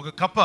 ఒక కప్ప.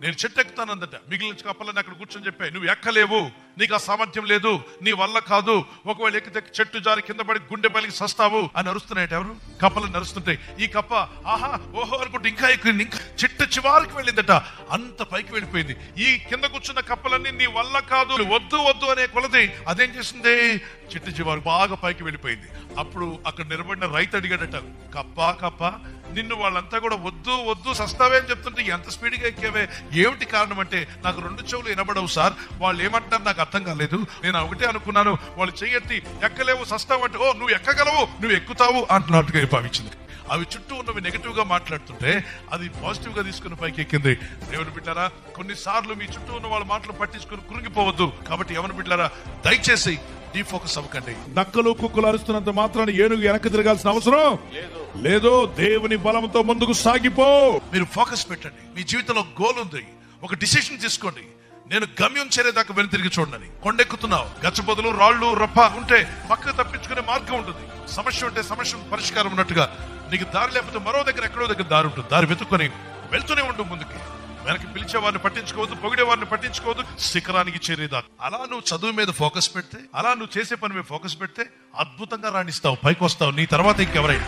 నేను చెట్టు ఎక్కుతానందట మిగిలిన కప్పలని అక్కడ కూర్చొని చెప్పాయి నువ్వు ఎక్కలేవు. నీకు ఆ సామర్థ్యం లేదు. నీ వల్ల కాదు. ఒకవేళ ఎక్కితే చెట్టు జారి కింద పడి గుండె పలికి సస్తావు అని అరుస్తున్నాయట ఎవరు? కప్పలు నరుస్తుంటాయి ఈ కప్ప ఆహా ఓహో అనుకుంటే ఇంకా ఎక్కువ ఇంకా చెట్టు చివరికి వెళ్ళిందట. అంత పైకి వెళ్ళిపోయింది. ఈ కింద కూర్చున్న కప్పలన్నీ నీ వల్ల కాదు. వద్దు వద్దు అనే కొలది అదేం చేసింది? చెట్టు చివరికి బాగా పైకి వెళ్ళిపోయింది. అప్పుడు అక్కడ నిలబడిన రైతు అడిగాడట కప్ప కప్ప నిన్ను వాళ్ళంతా కూడా వద్దు వద్దు సస్తావే అని చెప్తుంటే ఎంత స్పీడ్గా ఎక్కేవే? ఏమిటి కారణం అంటే నాకు రెండు చెవులు వినబడవు సార్. వాళ్ళు ఏమంటారు నాకు అర్థం కాలేదు. నేను ఒకటే అనుకున్నాను. వాళ్ళు చెయ్యెత్తి ఎక్కలేవు సస్తావు అంటే ఓ నువ్వు ఎక్కగలవు? నువ్వు ఎక్కుతావు? అంటున్నట్టుగా భావించింది. అవి చుట్టూ ఉన్నవి నెగిటివ్గా మాట్లాడుతుంటే అది పాజిటివ్గా తీసుకుని పైకి ఎక్కింది దేవుని బిడ్డారా కొన్నిసార్లు మీ చుట్టూ ఉన్న వాళ్ళ మాటలు పట్టించుకుని కురిగిపోవద్దు. కాబట్టి ఎవరిని బిడ్డారా దయచేసి డీఫోకస్ అవ్వకండి. నక్కలు కుక్కలు అరుస్తున్నంత మాత్రాన్ని ఏనుగు వెనక్కి తిరగాల్సిన అవసరం? లేదు. దేవుని బలంతో ముందుకు సాగిపో. మీరు ఫోకస్ పెట్టండి. మీ జీవితంలో గోల్ ఉంది. ఒక డిసిషన్ తీసుకోండి. నేను గమ్యం చేరేదాకా వెను తిరిగి చూడండి. కొండెక్కుతున్నావు. గచ్చబొదలు రాళ్ళు రప్ప ఉంటే పక్కకు తప్పించుకునే మార్గం ఉంటుంది. సమస్య ఉంటే సమస్య పరిష్కారం ఉన్నట్టుగా. నీకు దారి లేకపోతే మరో దగ్గర ఎక్కడో దగ్గర దారి ఉంటుంది. దారి వెతుక్కొని వెళ్తూనే ఉండు ముందుకి. వెనక్కి పిలిచేవారిని పట్టించుకోవద్దు పొగిడే వారిని పట్టించుకోవద్దు శిఖరానికి చేరేదాకా అలా నువ్వు చదువు మీద ఫోకస్ పెడితే అలా నువ్వు చేసే పని మీద ఫోకస్ పెడితే అద్భుతంగా రాణిస్తావు పైకి వస్తావు నీ తర్వాత ఇంకెవరైనా.